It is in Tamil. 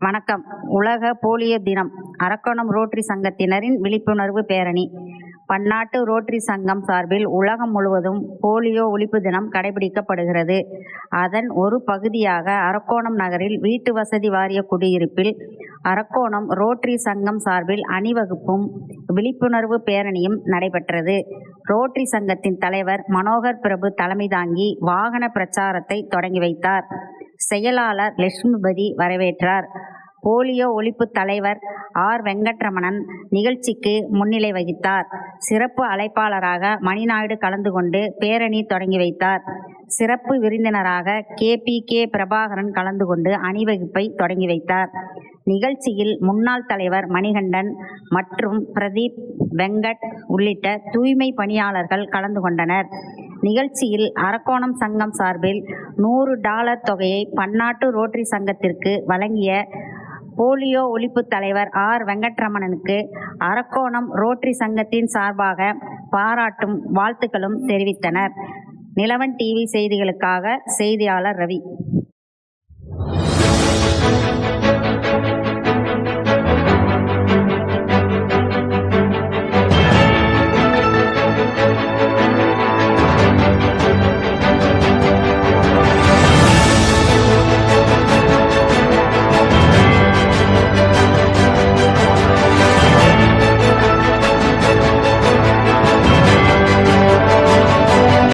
வணக்கம். உலக போலியோ தினம். அரக்கோணம் ரோட்டரி சங்கத்தினரின் விழிப்புணர்வு பேரணி. பன்னாட்டு ரோட்டரி சங்கம் சார்பில் உலகம் முழுவதும் போலியோ ஒழிப்பு தினம் கடைபிடிக்கப்படுகிறது. அதன் ஒரு பகுதியாக அரக்கோணம் நகரில் வீட்டு வசதி வாரிய குடியிருப்பில் அரக்கோணம் ரோட்டரி சங்கம் சார்பில் அணிவகுப்பும் விழிப்புணர்வு பேரணியும் நடைபெற்றது. ரோட்டரி சங்கத்தின் தலைவர் மனோகர் பிரபு தலைமை தாங்கி வாகன பிரச்சாரத்தை தொடங்கி வைத்தார். செயலாளர் லட்சுமிபதி வரவேற்றார். போலியோ ஒழிப்பு தலைவர் ஆர். வெங்கட்ரமணன் நிகழ்ச்சிக்கு முன்னிலை வகித்தார். சிறப்பு அழைப்பாளராக மணிநாயுடு கலந்து கொண்டு பேரணி தொடங்கி வைத்தார். சிறப்பு விருந்தினராக கே. பி. கே. பிரபாகரன் கலந்து கொண்டு அணிவகுப்பை தொடங்கி வைத்தார். நிகழ்ச்சியில் முன்னாள் தலைவர் மணிகண்டன் மற்றும் பிரதீப் வெங்கட் உள்ளிட்ட தூய்மை பணியாளர்கள் கலந்து கொண்டனர். நிகழ்ச்சியில் அரக்கோணம் சங்கம் சார்பில் நூறு டாலர் தொகையை பன்னாட்டு ரோட்டரி சங்கத்திற்கு வழங்கிய போலியோ ஒழிப்பு தலைவர் ஆர். வெங்கட்ரமணனுக்கு அரக்கோணம் ரோட்டரி சங்கத்தின் சார்பாக பாராட்டும் வாழ்த்துக்களும் தெரிவித்தனர். நிலவன் டிவி செய்திகளுக்காக செய்தியாளர் ரவி.